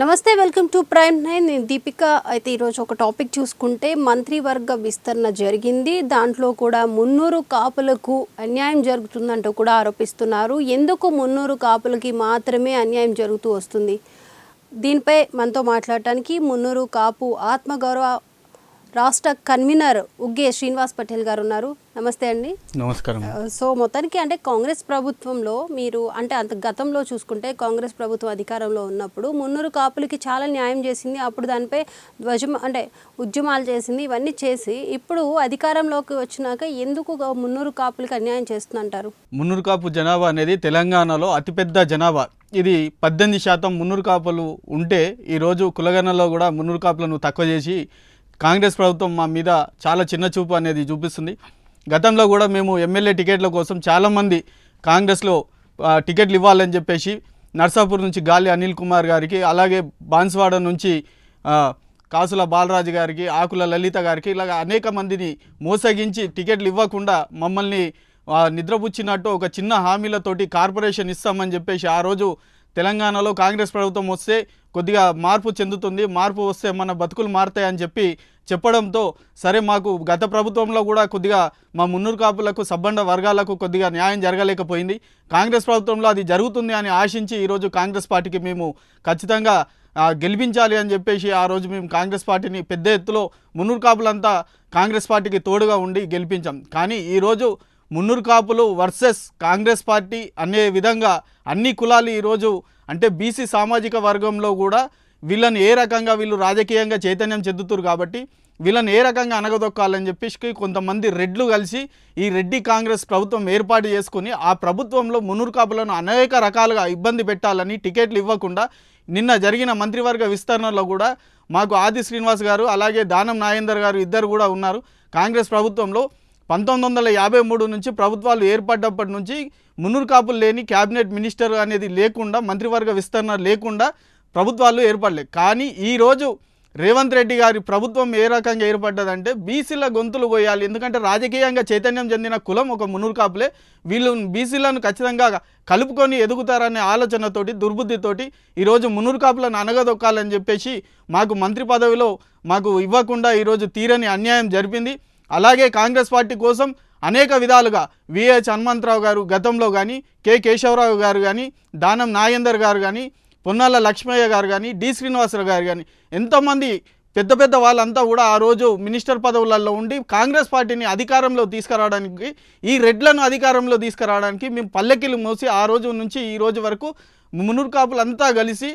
నమస్తే welcome to prime nine. నేను దీపిక. అయితే ఈరోజు ఒక టాపిక్ చూసుకుంటే మంత్రివర్గ విస్తరణ జరిగింది. దాంట్లో కూడా మున్నూరు కాపులకు అన్యాయం జరుగుతుందంటూ కూడా ఆరోపిస్తున్నారు. ఎందుకు మున్నూరు కాపులకి మాత్రమే అన్యాయం జరుగుతూ వస్తుంది? దీనిపై మనతో మాట్లాడటానికి మున్నూరు కాపు ఆత్మగౌరవ రాష్ట్ర కన్వీనర్ ఉగ్గే శ్రీనివాస్ పటేల్ గారు ఉన్నారు. నమస్తే అండి. నమస్కారం. సో మొత్తానికి అంటే కాంగ్రెస్ ప్రభుత్వంలో మీరు అంటే అంత గతంలో చూసుకుంటే కాంగ్రెస్ ప్రభుత్వం అధికారంలో ఉన్నప్పుడు మున్నూరు కాపులకి చాలా న్యాయం చేసింది. అప్పుడు దానిపై ధ్వజం అంటే ఉద్యమాలు చేసింది ఇవన్నీ చేసి ఇప్పుడు అధికారంలోకి వచ్చినాక ఎందుకు మున్నూరు కాపులకి అన్యాయం చేస్తుందంటారు? మున్నూరు కాపు జనాభా అనేది తెలంగాణలో అతిపెద్ద జనాభా. ఇది పద్దెనిమిది శాతం మున్నూరు కాపులు ఉంటే ఈరోజు కులగణలో కూడా మున్నూరు కాపులను తక్కువ చేసి కాంగ్రెస్ ప్రభుత్వం మా మీద చాలా చిన్న చూపు అనేది చూపిస్తుంది. గతంలో కూడా మేము ఎమ్మెల్యే టికెట్ల కోసం చాలామంది కాంగ్రెస్లో టికెట్లు ఇవ్వాలని చెప్పేసి నర్సాపూర్ నుంచి గాలి అనిల్ కుమార్ గారికి అలాగే బాన్స్వాడ నుంచి కాసుల బాలరాజు గారికి ఆకుల లలిత గారికి ఇలాగ అనేక మందిని మోసగించి టికెట్లు ఇవ్వకుండా మమ్మల్ని నిద్రపుచ్చినట్టు ఒక చిన్న హామీలతోటి కార్పొరేషన్ ఇస్తామని చెప్పేసి ఆ రోజు తెలంగాణలో కాంగ్రెస్ ప్రభుత్వం వస్తే కొద్దిగా మార్పు చెందుతుంది. మార్పు వస్తే మన బతుకులు మారుతాయని చెప్పి చెప్పడంతో సరే మాకు గత ప్రభుత్వంలో కూడా కొద్దిగా మా మున్నూరు కాపులకు సబ్బండ వర్గాలకు కొద్దిగా న్యాయం జరగలేకపోయింది. కాంగ్రెస్ ప్రభుత్వంలో అది జరుగుతుంది అని ఆశించి ఈరోజు కాంగ్రెస్ పార్టీకి మేము ఖచ్చితంగా గెలిపించాలి అని చెప్పేసి ఆ రోజు మేము కాంగ్రెస్ పార్టీని పెద్ద ఎత్తులో మున్నూరు కాపులంతా కాంగ్రెస్ పార్టీకి తోడుగా ఉండి గెలిపించాం. కానీ ఈరోజు మున్నూరు కాపులు వర్సెస్ కాంగ్రెస్ పార్టీ అనే విధంగా అన్ని కులాలు ఈరోజు అంటే బీసీ సామాజిక వర్గంలో కూడా వీళ్ళని ఏ రకంగా వీళ్ళు రాజకీయంగా చైతన్యం చెందుతారు కాబట్టి వీళ్ళని ఏ రకంగా అనగదొక్కాలని చెప్పేసి కొంతమంది రెడ్లు కలిసి ఈ రెడ్డి కాంగ్రెస్ ప్రభుత్వం ఏర్పాటు చేసుకుని ఆ ప్రభుత్వంలో మునుర్కాపులను కాపులను అనేక రకాలుగా ఇబ్బంది పెట్టాలని టికెట్లు ఇవ్వకుండా నిన్న జరిగిన మంత్రివర్గ విస్తరణలో కూడా మాకు ఆది శ్రీనివాస్ గారు అలాగే దానం నాగేందర్ గారు ఇద్దరు కూడా ఉన్నారు. కాంగ్రెస్ ప్రభుత్వంలో పంతొమ్మిది వందల యాభై మూడు నుంచి ప్రభుత్వాలు ఏర్పడ్డప్పటి నుంచి మునుర్కాపులు కాపులు లేని క్యాబినెట్ మినిస్టర్ అనేది లేకుండా మంత్రివర్గ విస్తరణ లేకుండా ప్రభుత్వాలు ఏర్పడలేదు. కానీ ఈరోజు రేవంత్ రెడ్డి గారి ప్రభుత్వం ఏ రకంగా ఏర్పడ్డదంటే బీసీల గొంతులు పోయాలి ఎందుకంటే రాజకీయంగా చైతన్యం చెందిన కులం ఒక మునురు కాపులే. వీళ్ళు బీసీలను ఖచ్చితంగా కలుపుకొని ఎదుగుతారనే ఆలోచనతోటి దుర్బుద్ధితోటి ఈరోజు మునురు కాపులను అనగదొక్కాలని చెప్పేసి మాకు మంత్రి పదవిలో మాకు ఇవ్వకుండా ఈరోజు తీరని అన్యాయం జరిపింది. అలాగే కాంగ్రెస్ పార్టీ కోసం అనేక విధాలుగా విహెచ్ హనుమంతరావు గారు గతంలో కానీ కె కేశవరావు గారు కానీ దానం నాగేందర్ గారు కానీ పొన్నాల లక్ష్మయ్య గారు కానీ డి. శ్రీనివాసరావు గారు కానీ ఎంతోమంది పెద్ద పెద్ద వాళ్ళంతా కూడా ఆ రోజు మినిస్టర్ పదవులలో ఉండి కాంగ్రెస్ పార్టీని అధికారంలో తీసుకురావడానికి ఈ రెడ్లను అధికారంలో తీసుకురావడానికి మేము పల్లెకిలు మోసి ఆ రోజు నుంచి ఈ రోజు వరకు మునుర్కాపులంతా కలిసి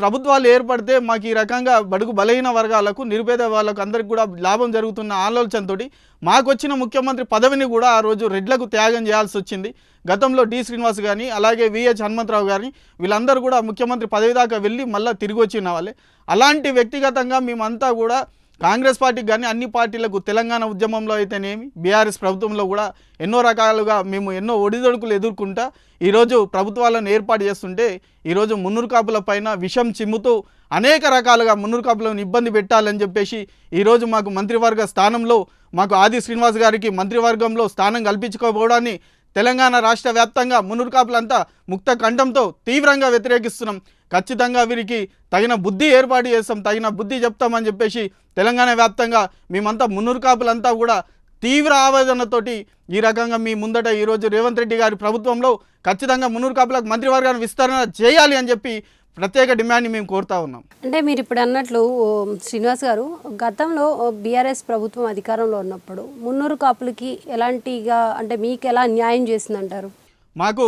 ప్రభుత్వాలు ఏర్పడితే మాకు ఈ రకంగా బడుగు బలహీన వర్గాలకు నిరుపేద వాళ్ళకు అందరికి కూడా లాభం జరుగుతున్న ఆలోచనతోటి మాకు వచ్చిన ముఖ్యమంత్రి పదవిని కూడా ఆ రోజు రెడ్లకు త్యాగం చేయాల్సి వచ్చింది. గతంలో డి. శ్రీనివాస్ కానీ అలాగే విహెచ్ హనుమంతరావు గారిని వీళ్ళందరూ కూడా ముఖ్యమంత్రి పదవి దాకా వెళ్ళి మళ్ళీ తిరిగి వచ్చిన వాళ్ళే. అలాంటి వ్యక్తిగతంగా మేమంతా కూడా కాంగ్రెస్ పార్టీకి కానీ అన్ని పార్టీలకు తెలంగాణ ఉద్యమంలో అయితేనేమి బీఆర్ఎస్ ప్రభుత్వంలో కూడా ఎన్నో రకాలుగా మేము ఎన్నో ఒడిదొడుకులు ఎదుర్కొంటా ఈరోజు ప్రభుత్వాలను ఏర్పాటు చేస్తుంటే ఈరోజు మున్నూరు కాపుల పైన విషం చిమ్ముతూ అనేక రకాలుగా మున్నూరు కాపులను ఇబ్బంది పెట్టాలని చెప్పేసి ఈరోజు మాకు మంత్రివర్గ స్థానంలో మాకు ఆది శ్రీనివాస్ గారికి మంత్రివర్గంలో స్థానం కల్పించుకోకపోవడాన్ని తెలంగాణ రాష్ట్ర వ్యాప్తంగా మునురు కాపులంతా ముక్త కంఠంతో తీవ్రంగా వ్యతిరేకిస్తున్నాం. ఖచ్చితంగా వీరికి తగిన బుద్ధి ఏర్పాటు చేస్తాం తగిన బుద్ధి చెప్తామని చెప్పేసి తెలంగాణ వ్యాప్తంగా మేమంతా మునురు కాపులంతా కూడా తీవ్ర ఆవేదనతోటి ఈ రకంగా మీ ముందట ఈరోజు రేవంత్ రెడ్డి గారి ప్రభుత్వంలో ఖచ్చితంగా మున్నూరు కాపులకు మంత్రివర్గాన్ని విస్తరణ చేయాలి అని చెప్పి ప్రత్యేక డిమాండ్ని మేము కోరుతా ఉన్నాం. అంటే మీరు ఇప్పుడు అన్నట్లు శ్రీనివాస్ గారు గతంలో బీఆర్ఎస్ ప్రభుత్వం అధికారంలో ఉన్నప్పుడు మున్నూరు కాపులకి ఎలాంటిగా అంటే మీకు ఎలా న్యాయం చేసిందంటారు? మాకు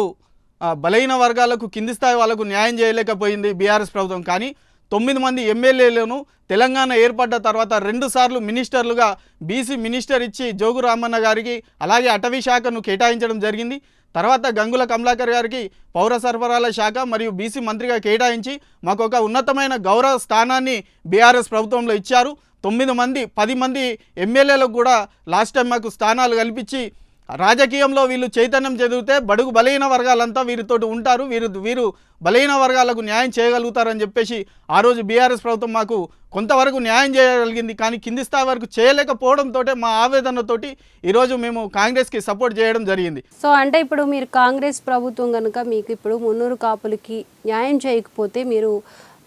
బలహీన వర్గాలకు కింది స్థాయి వాళ్ళకు న్యాయం చేయలేకపోయింది బీఆర్ఎస్ ప్రభుత్వం. కానీ తొమ్మిది మంది ఎమ్మెల్యేలను తెలంగాణ ఏర్పడ్డ తర్వాత రెండు సార్లు మినిస్టర్లుగా బీసీ మినిస్టర్ ఇచ్చి జోగు రామన్న గారికి అలాగే అటవీ శాఖను కేటాయించడం జరిగింది. తర్వాత గంగుల కమలాకర్ గారికి పౌర సరఫరాల శాఖ మరియు బీసీ మంత్రిగా కేటాయించి మాకు ఒక ఉన్నతమైన గౌరవ స్థానాన్ని బీఆర్ఎస్ ప్రభుత్వంలో ఇచ్చారు. తొమ్మిది మంది పది మంది ఎమ్మెల్యేలకు కూడా లాస్ట్ టైం మాకు స్థానాలు కల్పించి రాజకీయంలో వీళ్ళు చైతన్యం చదివితే బడుగు బలహీన వర్గాలంతా వీరితోటి ఉంటారు. వీరు వీరు బలహీన వర్గాలకు న్యాయం చేయగలుగుతారని చెప్పేసి ఆ రోజు బీఆర్ఎస్ ప్రభుత్వం మాకు కొంతవరకు న్యాయం చేయగలిగింది. కానీ కింది స్థాయి వరకు చేయలేకపోవడంతో మా ఆవేదనతోటి ఈరోజు మేము కాంగ్రెస్కి సపోర్ట్ చేయడం జరిగింది. సో అంటే ఇప్పుడు మీరు కాంగ్రెస్ ప్రభుత్వం కనుక మీకు ఇప్పుడు మున్నూరు కాపులకి న్యాయం చేయకపోతే మీరు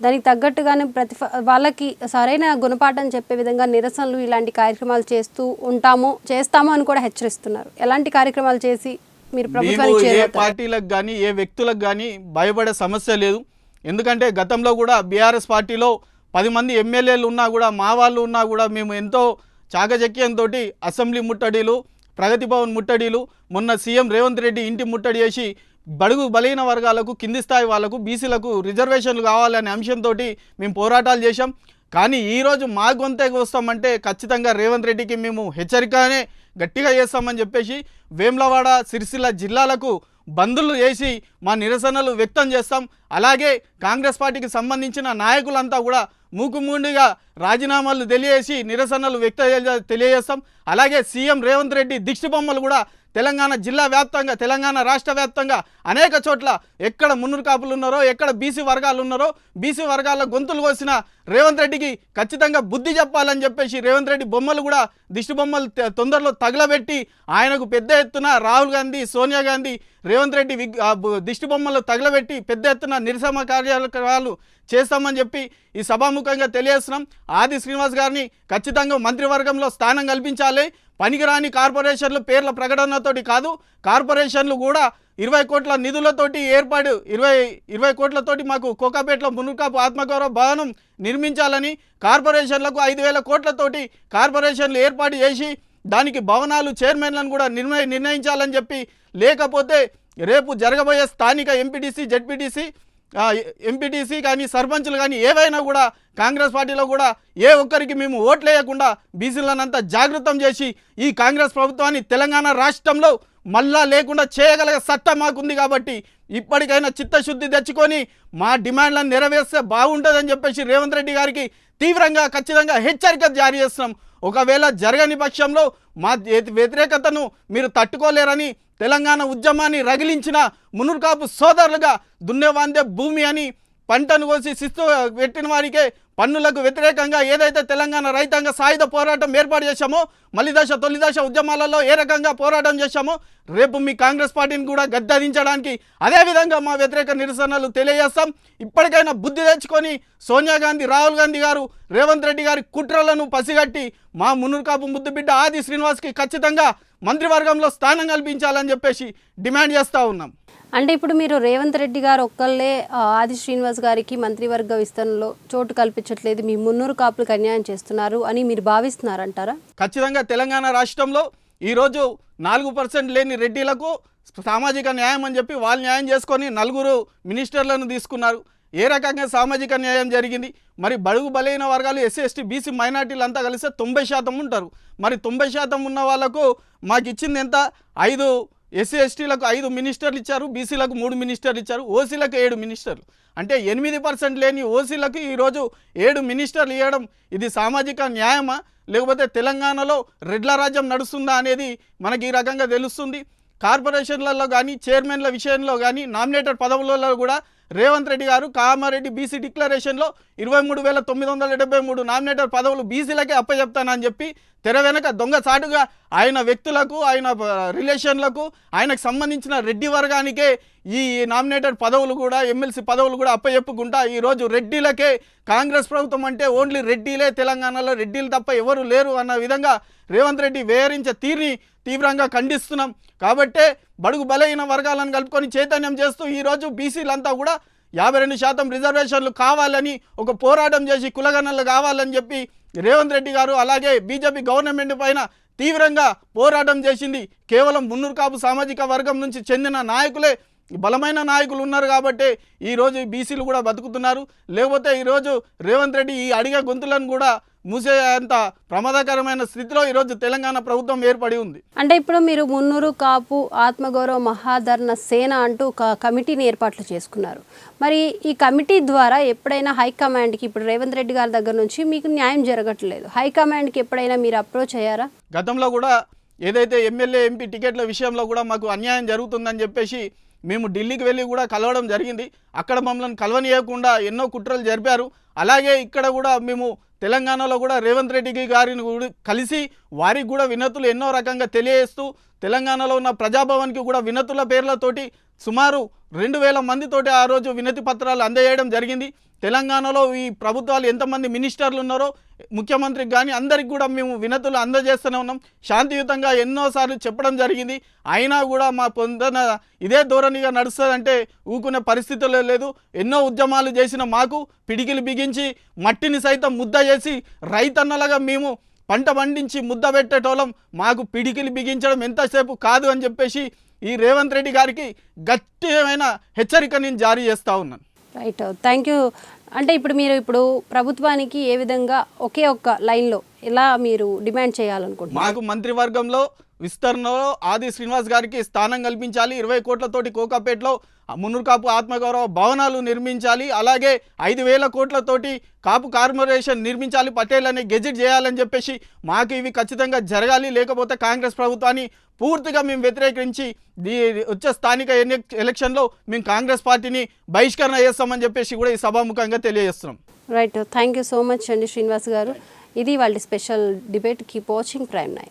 దానికి తగ్గట్టుగానే ప్రతి వాళ్ళకి సరైన గుణపాఠం చెప్పే విధంగా నిరసనలు ఇలాంటి కార్యక్రమాలు చేస్తూ ఉంటాము చేస్తాము అని కూడా హెచ్చరిస్తున్నారు. ఎలాంటి కార్యక్రమాలు చేసి మీరు ప్రభుత్వానికి ఏ పార్టీలకు కానీ ఏ వ్యక్తులకు కానీ భయపడే సమస్య లేదు. ఎందుకంటే గతంలో కూడా బీఆర్ఎస్ పార్టీలో పది మంది ఎమ్మెల్యేలు ఉన్నా కూడా మా వాళ్ళు ఉన్నా కూడా మేము ఎంతో చాకచక్యంతో అసెంబ్లీ ముట్టడిలు ప్రగతి భవన్ ముట్టడిలు మొన్న సీఎం రేవంత్ రెడ్డి ఇంటి ముట్టడి చేసి బడుగు బలహీన వర్గాలకు కింది స్థాయి వాళ్ళకు బీసీలకు రిజర్వేషన్లు కావాలనే అంశంతో మేము పోరాటాలు చేశాం. కానీ ఈరోజు మా గొంతకు వస్తామంటే ఖచ్చితంగా రేవంత్ రెడ్డికి మేము హెచ్చరికనే గట్టిగా చేస్తామని చెప్పేసి వేములవాడ సిరిసిల్ల జిల్లాలకు బంధులు చేసి మా నిరసనలు వ్యక్తం చేస్తాం. అలాగే కాంగ్రెస్ పార్టీకి సంబంధించిన నాయకులంతా కూడా మూకుమూండిగా రాజీనామాలు తెలియజేసి నిరసనలు వ్యక్త తెలియజేస్తాం. అలాగే సీఎం రేవంత్ రెడ్డి దిష్టి బొమ్మలు కూడా తెలంగాణ జిల్లా వ్యాప్తంగా తెలంగాణ రాష్ట్ర వ్యాప్తంగా అనేక చోట్ల ఎక్కడ మున్నూరు కాపులు ఉన్నారో ఎక్కడ బీసీ వర్గాలు ఉన్నారో బీసీ వర్గాల గొంతులు కోసిన రేవంత్ రెడ్డికి ఖచ్చితంగా బుద్ధి చెప్పాలని చెప్పేసి రేవంత్ రెడ్డి బొమ్మలు కూడా దిష్టి బొమ్మలు తొందరలో తగలబెట్టి ఆయనకు పెద్ద ఎత్తున రాహుల్ గాంధీ సోనియా గాంధీ రేవంత్ రెడ్డి విగ్ దిష్టి బొమ్మలు తగలబెట్టి పెద్ద ఎత్తున నిరసన కార్యక్రమాలు చేస్తామని చెప్పి ఈ సభాముఖంగా తెలియజేస్తున్నాం. ఆది శ్రీనివాస్ గారిని ఖచ్చితంగా మంత్రివర్గంలో స్థానం కల్పించాలి. పనికిరాని కార్పొరేషన్లు పేర్ల ప్రకటనతోటి కాదు కార్పొరేషన్లు కూడా ఇరవై కోట్ల నిధులతోటి ఏర్పాటు ఇరవై ఇరవై కోట్లతోటి మాకు కోకాపేటలో మునుకాపు ఆత్మగౌరవ భవనం నిర్మించాలని కార్పొరేషన్లకు ఐదు వేల కోట్లతోటి కార్పొరేషన్లు ఏర్పాటు చేసి దానికి భవనాలు చైర్మన్లను కూడా నిర్ణయ నిర్ణయించాలని చెప్పి లేకపోతే రేపు జరగబోయే స్థానిక ఎంపీటీసీ జడ్పీటీసీ ఎంపీటీసీ కానీ సర్పంచులు కానీ ఏవైనా కూడా కాంగ్రెస్ పార్టీలో కూడా ఏ ఒక్కరికి మేము ఓట్లేయకుండా బీసీలనంతా జాగృతం చేసి ఈ కాంగ్రెస్ ప్రభుత్వాన్ని తెలంగాణ రాష్ట్రంలో మళ్ళా లేకుండా చేయగల సత్తా మాకుంది కాబట్టి ఇప్పటికైనా చిత్తశుద్ధి తెచ్చుకొని మా డిమాండ్లను నెరవేర్స్తే బాగుంటుందని చెప్పేసి రేవంత్ రెడ్డి గారికి తీవ్రంగా ఖచ్చితంగా హెచ్చరిక జారీ చేస్తున్నాం. ఒకవేళ జరగని పక్షంలో మా వ్యతిరేకతను మీరు తట్టుకోలేరని తెలంగాణ ఉద్యమాన్ని రగిలించిన మునుర్కాపు సోదరులుగా దున్నేవాందే భూమి అని పంటను కోసి శిస్తు పెట్టిన వారికే పన్నులకు వ్యతిరేకంగా ఏదైతే తెలంగాణ రైతాంగ సాయుధ పోరాటం ఏర్పాటు చేశామో మలి దశ తొలి దశ ఉద్యమాలలో ఏ రకంగా పోరాటం చేశామో రేపు మీ కాంగ్రెస్ పార్టీని కూడా గద్దదించడానికి అదేవిధంగా మా వ్యతిరేక నిరసనలు తెలియజేస్తాం. ఇప్పటికైనా బుద్ధి తెచ్చుకొని సోనియా గాంధీ రాహుల్ గాంధీ గారు రేవంత్ రెడ్డి గారి కుట్రలను పసిగట్టి మా మునుర్కాపు ముద్దుబిడ్డ ఆది శ్రీనివాస్కి ఖచ్చితంగా మంత్రివర్గంలో స్థానం కల్పించాలని చెప్పేసి డిమాండ్ చేస్తూ ఉన్నాం. అంటే ఇప్పుడు మీరు రేవంత్ రెడ్డి గారు ఒక్కళ్ళే ఆది శ్రీనివాస్ గారికి మంత్రివర్గ విస్తరణలో చోటు కల్పించట్లేదు మీ మున్నూరు కాపులకు అన్యాయం చేస్తున్నారు అని మీరు భావిస్తున్నారంటారా? ఖచ్చితంగా తెలంగాణ రాష్ట్రంలో ఈరోజు నాలుగు పర్సెంట్ లేని రెడ్డిలకు సామాజిక న్యాయం అని చెప్పి వాళ్ళు న్యాయం చేసుకొని నలుగురు మినిస్టర్లను తీసుకున్నారు. ఏ రకంగా సామాజిక న్యాయం జరిగింది? మరి బడుగు బలైన వర్గాలు ఎస్సీ ఎస్టీ బీసీ మైనార్టీలు అంతా కలిస్తే తొంభై శాతం ఉంటారు. మరి తొంభై శాతం ఉన్న వాళ్ళకు మాకు ఇచ్చింది ఎంత? ఐదు ఎస్సీ ఎస్టీలకు ఐదు మినిస్టర్లు ఇచ్చారు బీసీలకు మూడు మినిస్టర్లు ఇచ్చారు ఓసీలకు ఏడు మినిస్టర్లు. అంటే ఎనిమిది పర్సెంట్ లేని ఓసీలకు ఈరోజు ఏడు మినిస్టర్లు ఇవ్వడం ఇది సామాజిక న్యాయమా? లేకపోతే తెలంగాణలో రెడ్ల రాజ్యం నడుస్తుందా అనేది మనకి ఈ రకంగా తెలుస్తుంది. కార్పొరేషన్లలో కానీ చైర్మన్ల విషయంలో కానీ నామినేటెడ్ పదవులలో కూడా రేవంత్ రెడ్డి గారు కామారెడ్డి బీసీ డిక్లరేషన్లో ఇరవై మూడు వేల తొమ్మిది వందల డెబ్బై మూడు నామినేటర్ పదవులు బీసీలకే అప్పచెప్తానని చెప్పి తెర వెనక దొంగసాటుగా ఆయన వ్యక్తులకు ఆయన రిలేషన్లకు ఆయనకు సంబంధించిన రెడ్డి వర్గానికే ఈ నామినేటెడ్ పదవులు కూడా ఎమ్మెల్సీ పదవులు కూడా అప్పచెప్పుకుంటా ఈరోజు రెడ్డిలకే కాంగ్రెస్ ప్రభుత్వం అంటే ఓన్లీ రెడ్డిలే తెలంగాణలో రెడ్డిలు తప్ప ఎవరు లేరు అన్న విధంగా రేవంత్ రెడ్డి వేరించే తీరుని తీవ్రంగా ఖండిస్తున్నాం. కాబట్టే బడుగు బలహీన వర్గాలను కలుపుకొని చైతన్యం చేస్తూ ఈరోజు బీసీలంతా కూడా యాభై రెండు శాతం రిజర్వేషన్లు కావాలని ఒక పోరాటం చేసి కులగణనలు కావాలని చెప్పి రేవంత్ రెడ్డి గారు అలాగే బీజేపీ గవర్నమెంట్ పైన తీవ్రంగా పోరాటం చేసింది. కేవలం మున్నూరు కాపు సామాజిక వర్గం నుంచి చెందిన నాయకులే. బలమైన నాయకులు ఉన్నారు కాబట్టి ఈరోజు బీసీలు కూడా బతుకుతున్నారు. లేకపోతే ఈరోజు రేవంత్ రెడ్డి ఈ అడిగే గొంతులను కూడా మూసే అంత ప్రమాదకరమైన స్థితిలో ఈరోజు తెలంగాణ ప్రభుత్వం ఏర్పడి ఉంది. అంటే ఇప్పుడు మీరు మున్నూరు కాపు ఆత్మగౌరవ మహాధరణ సేన అంటూ ఒక కమిటీని ఏర్పాట్లు చేసుకున్నారు. మరి ఈ కమిటీ ద్వారా ఎప్పుడైనా హైకమాండ్కి ఇప్పుడు రేవంత్ రెడ్డి గారి దగ్గర నుంచి మీకు న్యాయం జరగట్లేదు. హైకమాండ్కి ఎప్పుడైనా మీరు అప్రోచ్ అయ్యారా? గతంలో కూడా ఏదైతే ఎమ్మెల్యే ఎంపీ టికెట్ల విషయంలో కూడా మాకు అన్యాయం జరుగుతుందని చెప్పేసి మేము ఢిల్లీకి వెళ్ళి కూడా కలవడం జరిగింది. అక్కడ మమ్మల్ని కలవనీయకుండా ఎన్నో కుట్రలు జరిపారు. అలాగే ఇక్కడ కూడా మేము తెలంగాణలో కూడా రేవంత్ రెడ్డి గారిని కూడా కలిసి వారికి కూడా వినతులు ఎన్నో రకంగా తెలియజేస్తూ తెలంగాణలో ఉన్న ప్రజాభవన్కి కూడా వినతుల పేర్లతోటి సుమారు రెండు వేల మందితోటి ఆ రోజు వినతి పత్రాలు అందజేయడం జరిగింది. తెలంగాణలో ఈ ప్రభుత్వాలు ఎంతమంది మినిస్టర్లు ఉన్నారో ముఖ్యమంత్రికి కానీ అందరికి కూడా మేము వినతులు అందజేస్తూనే ఉన్నాం. శాంతియుతంగా ఎన్నోసార్లు చెప్పడం జరిగింది. అయినా కూడా మా పొందన ఇదే ధోరణిగా నడుస్తుందంటే ఊకునే పరిస్థితుల్లో లేదు. ఎన్నో ఉద్యమాలు చేసిన మాకు పిడికిలు బిగించి మట్టిని సైతం ముద్ద చేసి రైతన్నలాగా మేము పంట పండించి ముద్ద పెట్టేటోళ్ళం. మాకు పిడికిలు బిగించడం ఎంతసేపు కాదు అని చెప్పేసి ఈ రేవంత్ రెడ్డి గారికి గట్టిమైన హెచ్చరిక నేను జారీ చేస్తూ ఉన్నాను. రైట్ థ్యాంక్ యూ అంటే ఇప్పుడు మీరు ఇప్పుడు ప్రభుత్వానికి ఏ విధంగా ఒకే ఒక్క లైన్లో ఎలా మీరు డిమాండ్ చేయాలనుకుంటున్నారు? మాకు మంత్రివర్గంలో విస్తరణలో ఆది శ్రీనివాస్ గారికి స్థానం కల్పించాలి. ఇరవై కోట్లతోటి కోకాపేటలో మునుర్కాపు కాపు ఆత్మగౌరవ భవనాలు నిర్మించాలి. అలాగే ఐదు వేల కోట్లతోటి కాపు కార్పొరేషన్ నిర్మించాలి. పటేల్ అని గెజిట్ చేయాలని చెప్పేసి మాకు ఇవి ఖచ్చితంగా జరగాలి. లేకపోతే కాంగ్రెస్ ప్రభుత్వాన్ని పూర్తిగా మేము వ్యతిరేకించి దీ వచ్చే స్థానిక ఎన్ని- ఎలక్షన్లో మేము కాంగ్రెస్ పార్టీని బహిష్కరణ చేస్తామని చెప్పేసి కూడా ఈ సభాముఖంగా తెలియజేస్తున్నాం. Right thank you so much అండి శ్రీనివాస్ గారు. ఇది వాళ్ళ special debate keep watching prime nine